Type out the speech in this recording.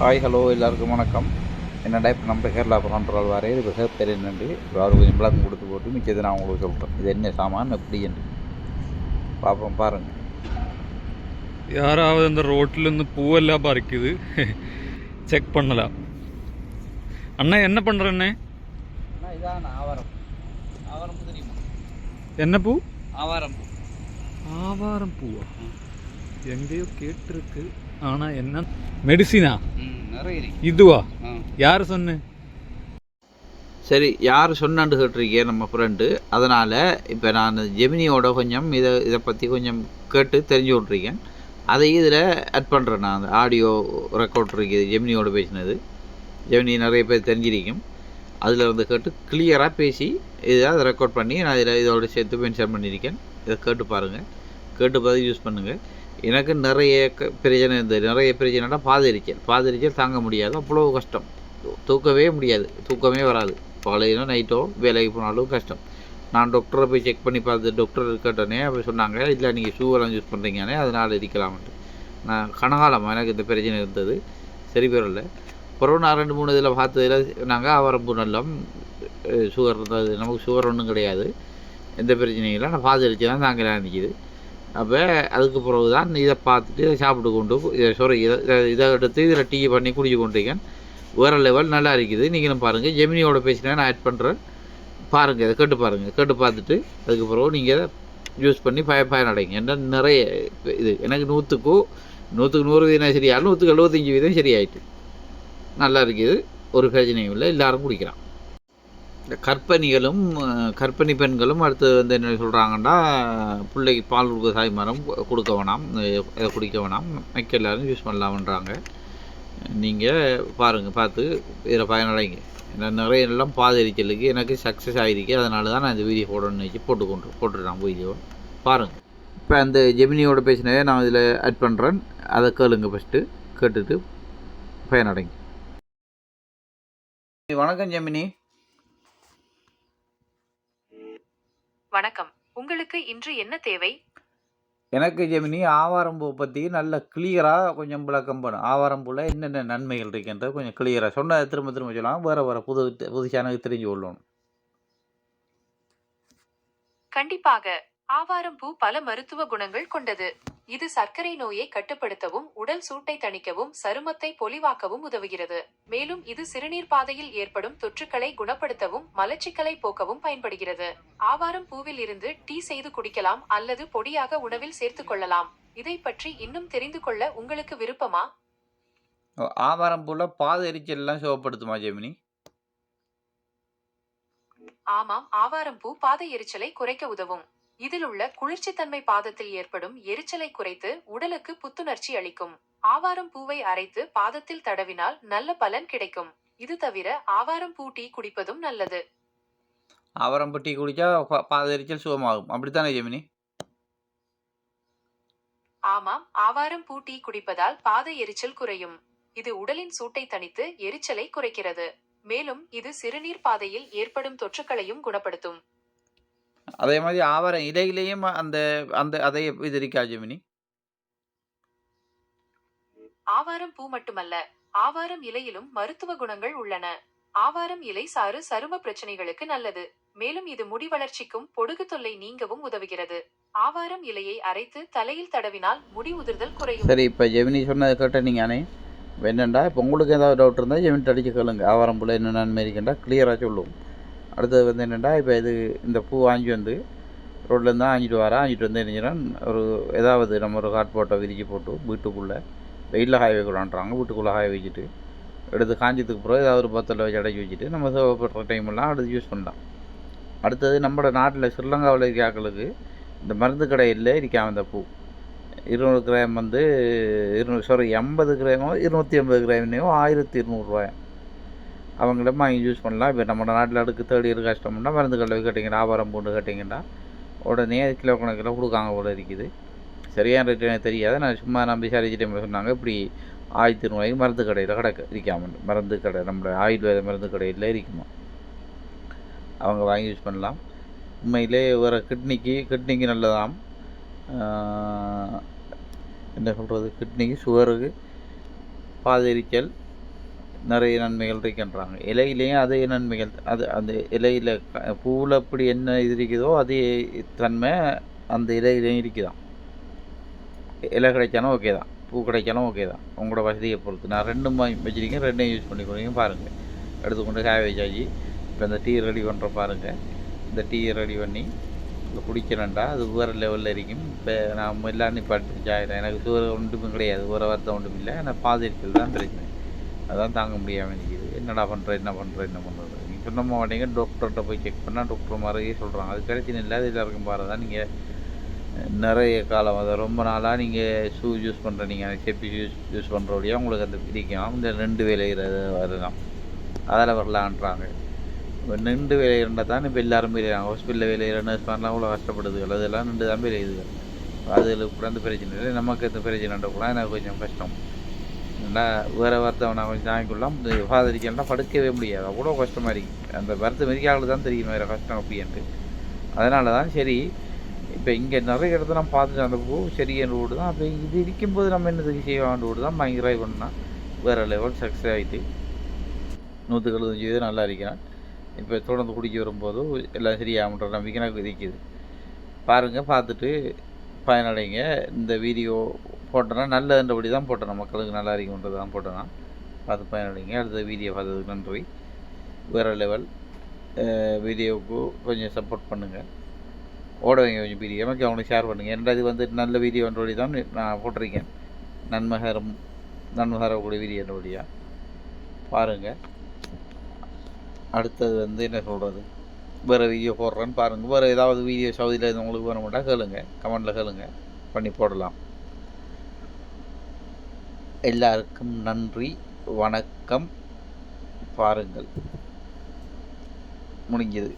Hi hello எல்லாருக்கும் வணக்கம். என்னடா இப்போ நம்ம கேரளா பண்ணுறாள் வர இது மிக பெரிய நன்றி அவர் கொஞ்சம் விளக்கம் கொடுத்து போட்டு மிச்சத்தை நான் உங்களுக்கு சொல்கிறேன் இது என்ன சாமான் எப்படி என்று? பார்ப்போம் பாருங்கள் யாராவது அந்த ரோட்டில் இருந்து பூவெல்லாம் பறிக்குது. செக் பண்ணலாம். அண்ணா என்ன பண்ற அண்ணே? இதான் ஆவாரம். ஆவாரம் தெரியுமா? என்ன பூ? ஆவாரம் ஆவாரம் பூவா? எங்கேயோ கேட்டிருக்கு. ஆனா என்ன? மெடிசினா? இதுவா? யார் சொன்ன? சரி யார் சொன்னான்னு கேட்டிருக்கேன் நம்ம ஃப்ரெண்டு அதனால் இப்போ நான் ஜெமினியோட கொஞ்சம் இதை இதை பற்றி கொஞ்சம் கேட்டு தெரிஞ்சு விட்ருக்கேன் அதையும் இதில் ஆட் பண்ணுறேன் நான். அந்த ஆடியோ ரெக்கார்ட் இருக்குது ஜெமினியோட பேசினது. ஜெமினி நிறைய பேர் தெரிஞ்சிருக்கும். அதில் இருந்து கேட்டு கிளியராக பேசி இதை அதை ரெக்கார்ட் பண்ணி நான் இதில் இதோட சேர்த்து மென்ஷன் பண்ணியிருக்கேன். இதை கேட்டு பாருங்கள் கேட்டு பார்த்து யூஸ் பண்ணுங்கள் எனக்கு நிறைய பிரச்சனை இருந்தது நிறைய பிரச்சனைனா பாதரிச்சல். பாதரிச்சல் தாங்க முடியாது. அவ்வளோ கஷ்டம். தூக்கவே முடியாது. தூக்கமே வராது. காலையிலும் நைட்டோ வேலைக்கு போனாலும் கஷ்டம். நான் டாக்டரை போய் செக் பண்ணி பார்த்து டாக்டர் இருக்கட்டனே அப்படி சொன்னாங்க. இல்லை நீங்கள் ஷூவெல்லாம் யூஸ் பண்ணுறீங்கன்னே அதனால் இருக்கலாம்ட்டு நான் கனகாலமாக எனக்கு இந்த பிரச்சனை இருந்தது. சரி பெறல அப்புறம் நான் ரெண்டு மூணு இதில் பார்த்ததில் நாங்கள் அவரம்பு நல்லம். சுகர் இருந்தது. நமக்கு சுகர் ஒன்றும் கிடையாது. எந்த பிரச்சனையும் இல்லை. நான் பாதரிச்சு தான் தாங்கலாம் நிற்கிது அப்போ அதுக்கு பிறகு தான் இதை பார்த்துட்டு இதை சாப்பிட்டு கொண்டு இதை சாரி இதை இதை- எடுத்து இதில் டீ பண்ணி குடிச்சு கொண்டிருக்கேன். வேறு லெவல் நல்லா இருக்குது. நீங்களும் பாருங்கள் ஜெமினியோட பேசினா நான் ஆட் பண்ணுறேன் பாருங்கள் இதை கேட்டு பாருங்கள் கேட்டு பார்த்துட்டு அதுக்கு பிறகு நீங்கள் யூஸ் பண்ணி பய பயனடைங்க. ஏன்னா நிறைய இது எனக்கு நூற்றுக்கும் நூற்றுக்கு நூறு வீதம் சரியாகும் நூற்றுக்கு எழுபத்தஞ்சி வீதம் சரியாயிட்டு. நல்லா இருக்குது. ஒரு பிரச்சனையும் இல்லை. எல்லாரும் குடிக்கிறான் இந்த கற்பனிகளும் அஹ், பெண்களும் அடுத்து வந்து என்ன சொல்கிறாங்கன்னா பிள்ளைக்கு பால் கொடுக்க தாய்மாரம் மரம் கொடுக்க வேணாம் இதை குடிக்க வேணாம் மிக்க எல்லோரும் யூஸ் பண்ணலாம்ன்றாங்க. நீங்கள் பாருங்கள் பார்த்து இதில் பயனடைங்க. நான் நிறைய எல்லாம் பாதரிச்சலுக்கு எனக்கு சக்ஸஸ் ஆகிருக்கு அதனால தான் நான் இந்த வீடியோ போடணும்னு வச்சு போட்டு கொண்டு போட்டுடுறேன் வீடியோ பாருங்கள் இப்போ அந்த ஜெமினியோட பேசினதே நான் இதில் ஆட் பண்ணுறேன் அதை கேளுங்க ஃபஸ்ட்டு கேட்டுட்டு பயனடைங்க. வணக்கம் ஜெமினி. வணக்கம். உங்களுக்கு இன்று என்ன தேவை? எனக்கு ஜெமினி ஆவாரம்பூ பற்றி நல்ல கிளியராக கொஞ்சம் விளக்கம் பண்ணும் ஆவாரம்பூவில் என்னென்ன நன்மைகள் இருக்குன்றது கொஞ்சம் கிளியராக சொன்னதை திரும்ப திரும்ப சொல்லலாம். வேறு வேறு புது புதுசான தெரிஞ்சு கொள்ளணும். கண்டிப்பாக. ஆவாரம் பூ பல மருத்துவ குணங்கள் கொண்டது. இது சர்க்கரை நோயை கட்டுப்படுத்தவும் உடல் சூட்டை தணிக்கவும் சருமத்தை பொலிவாக்கவும் உதவுகிறது. மேலும் இது சிறுநீர் பாதையில் ஏற்படும் தொற்றுக்களை குணப்படுத்தவும் மலச்சிக்கலை போக்கவும் பயன்படுகிறது. ஆவாரம் பூவில் இருந்து டீ செய்து குடிக்கலாம் அல்லது பொடியாக உணவில் சேர்த்துக் கொள்ளலாம். இதை பற்றி இன்னும் தெரிந்து கொள்ள உங்களுக்கு விருப்பமா? ஆவாரம்பூவில் பாத எரிச்சல்லாம் சுகப்படுத்துமா ஜெமினி? ஆமாம் ஆவாரம் பூ பாத எரிச்சலை குறைக்க உதவும். இதில் உள்ள குளிர்ச்சித்தன்மை பாதத்தில் ஏற்படும் எரிச்சலை குறைத்து உடலுக்கு புத்துணர்ச்சி அளிக்கும். ஆவாரம் பூவை அரைத்து பாதத்தில் தடவினால் நல்ல பலன் கிடைக்கும். இது தவிர ஆவாரம் பூ டீ குடிப்பதும் நல்லது. ஆவாரம்பூ டீ குடித்தா பாத எரிச்சல் சுகமாகும். அப்படித்தானே ஜெமினி? ஆமாம். ஆவாரம் பூ டீ குடிப்பதால் பாத எரிச்சல் குறையும். இது உடலின் சூட்டை தணித்து எரிச்சலை குறைக்கிறது. மேலும் இது சிறுநீர் பாதையில் ஏற்படும் தொற்றுக்களையும் குணப்படுத்தும். அதே மாதிரி ஆவாரம் இலையிலேயும் அந்த அந்த அதை இது இருக்கா ஜெமினி? ஆவாரம் பூ மட்டுமல்ல ஆவாரம் இலையிலும் மருத்துவ குணங்கள் உள்ளன. ஆவாரம் இலை சாறு சரும பிரச்சனைகளுக்கு நல்லது. மேலும் இது முடி வளர்ச்சிக்கும் பொடுகு தொல்லை நீங்கவும் உதவுகிறது. ஆவாரம் இலையை அரைத்து தலையில் தடவினால் முடி உதிர்தல் குறையும். சரி இப்போ ஜெமினி சொன்னதை கேட்ட நீங்கள் அணை என்னண்டா இப்போ உங்களுக்கு ஏதாவது டவுட் இருந்தால் ஜெமினி அடிச்சு கேளுங்க. ஆவாரம்பூவில் என்ன நன்மை இருக்குண்டா கிளியராக சொல்லுவோம் அடுத்தது வந்து என்னென்னா இப்போ இது இந்த பூ வாங்கி வந்து ரோட்லேருந்து ஆஞ்சிட்டு வரேன் ஆஞ்சிட்டு வந்து என்னச்சுன்னா ஒரு ஏதாவது நம்ம ஒரு ஹாட் போட்டோ விரிச்சு போட்டு வீட்டுக்குள்ளே வெயிலில் காய வைக்கலான்றாங்க. வீட்டுக்குள்ளே காய வச்சுட்டு எடுத்து காஞ்சதுக்கு பிறகு ஏதாவது ஒரு பத்தில் வச்சு அடைச்சி வச்சுட்டு நம்ம தேவைப்படுற டைமெல்லாம் அடுத்து யூஸ் பண்ணலாம். அடுத்தது நம்ம நாட்டில் ஸ்ரீலங்காவில் இருக்க இந்த மருந்து கடையில் இருக்காம இந்த பூ. இருநூறு கிராம் வந்து இருநூறு சாரி எண்பது கிராமோ இருநூற்றி ஐம்பது கிராம்னேயோ ஆயிரத்தி இருநூறுவாயம் அவங்களிடம் வாங்கி யூஸ் பண்ணலாம். இப்போ நம்ம நாட்டில் அடுக்கு தேடி இயர் கஷ்டம்னா மருந்து கல்வி கேட்டிங்கன்னா ஆபாரம் பூண்டு கேட்டிங்கன்னா உடனே கிலோ கணக்கில் கொடுக்காங்க போல இருக்குது. சரியான ரேட் எனக்கு தெரியாது. நான் சும்மா நான் விசாரிச்சுட்டு சொன்னாங்க. இப்படி ஆயிரத்தி நூறுவாய்க்கு மருந்து கடையில் கிடக்கு. இருக்காமல் மருந்து கடை நம்மளோட ஆயுர்வேத மருந்து கடையில் இருக்குமா? அவங்க வாங்கி யூஸ் பண்ணலாம். உண்மையிலே வர கிட்னிக்கு கிட்னிக்கு நல்லதாம். என்ன சொல்கிறது கிட்னிக்கு சுகருக்கு பாதரிச்சல் நிறைய நன்மைகள் இருக்கின்றாங்க. இலையிலையும் அதே நன்மைகள் அது அந்த இலையில் பூவில் அப்படி என்ன இது இருக்குதோ அதே தன்மை அந்த இலையிலையும் இருக்குதான் இலை கிடைச்சாலும் ஓகே தான். பூ கிடைச்சாலும் ஓகே தான். உங்களோட வசதியை பொறுத்து. நான் ரெண்டும் வாங்கி ரெண்டையும் யூஸ் பண்ணி கொடுங்க பாருங்கள் எடுத்துக்கொண்டு காய வச்சாச்சு இப்போ இந்த டீ ரெடி பண்ணுற பாருங்கள் இந்த டீயை ரெடி பண்ணி இப்போ குடிக்கிறேன்டா. அது வேறு லெவலில் இருக்கும். இப்போ நான் எல்லாம் நிப்பாட்டி சாயிரம் எனக்கு சுவர் ஒன்றுமே கிடையாது. ஒரு வருத்தம் ஒன்றும் இல்லை. ஆனால் பாதி தான் பிரச்சனை அதான் தாங்க முடியாமல் நிற்கிது என்னடா பண்ணுற என்ன பண்ணுற என்ன பண்ணுறது நீங்கள் சொன்ன மாட்டீங்க டாக்டர்கிட்ட போய் செக் பண்ணால் டாக்டர் மாதிரியே சொல்கிறாங்க அது பிரச்சனை இல்லாத இதாக எல்லாருக்கும் பாரு தான் நீங்கள் நிறைய காலம் அதை ரொம்ப நாளாக நீங்கள் ஷூ யூஸ் பண்ணுற நீங்கள் செப்பி யூஸ் யூஸ் பண்ணுறபடியாக உங்களுக்கு அந்த பிடிக்கும். இந்த ரெண்டு வேலைகிறது வரலாம் அதில் வரலான்றாங்க. இப்போ நின்று வேலை இருந்தால் தான் இப்போ எல்லாரும் வேலையாங்க ஹாஸ்பிட்டலில் வேலையில நர்ஸ் மாதிரிலாம் அவ்வளோ கஷ்டப்படுது. அதெல்லாம் நின்று தான் வேலை அதில் கூட அந்த பிரச்சனை இல்லை. நமக்கு இந்த பிரச்சனை கூட எனக்கு கொஞ்சம் கஷ்டம். நல்லா வேறு வருத்தம் நான் கொஞ்சம் தாங்கிக்கொள்ளலாம் இந்த படுக்கவே முடியாது. அவ்வளோ கஷ்டமாக இருக்கு. அந்த வருத்தம் இருக்காங்களுக்கு தான் தெரியும் வேறு கஷ்டம் அப்படின்ட்டு. அதனால தான் சரி இப்போ இங்கே நிறைய இடத்த நான் பார்த்துட்டு அந்த பூ சரியான ரோடு தான். அப்போ இது இருக்கும்போது நம்ம என்னதுக்கு செய்வான் ரோடு தான். பயங்கர பண்ணால் வேறு லெவல் சக்ஸஸ் ஆகிட்டு நூற்றுக்கு எழுபத்தஞ்சு இது நல்லா இருக்கிறேன். இப்போ தொடர்ந்து குடிக்க வரும்போது எல்லாம் சரியாகன்ற நம்பிக்கை எனக்கு விதிக்குது பாருங்கள் பார்த்துட்டு பயனடைங்க. இந்த வீடியோ போட்டேன்னா நல்லதுன்றபடி தான் போட்டேன் மக்களுக்கு நல்லா இருக்குன்றது தான் போட்டேன்னா பார்த்து பயனடைங்க. அடுத்த வீடியோ பார்த்ததுக்கு நன்றி. வேறு லெவல் வீடியோவுக்கு கொஞ்சம் சப்போர்ட் பண்ணுங்கள் ஓட வைங்க கொஞ்சம் வீடியோ மக்கள் அவங்களுக்கு ஷேர் பண்ணுங்கள் என்னடா இது வந்து நல்ல வீடியோன்றபடி தான் நான் போட்டிருக்கேன். நன்மகரம் நன்மகரக்கூடிய வீடியோன்றபடியாக பாருங்கள் அடுத்தது வந்து என்ன சொல்கிறது வேறு வீடியோ போடுறேன்னு பாருங்கள் வேறு ஏதாவது வீடியோ சவுதியில் உங்களுக்கு வேணுமெண்டா கேளுங்க. கமெண்டில் கேளுங்க. பண்ணி போடலாம். எல்லாருக்கும் நன்றி வணக்கம். பாருங்கள். முடிஞ்சது.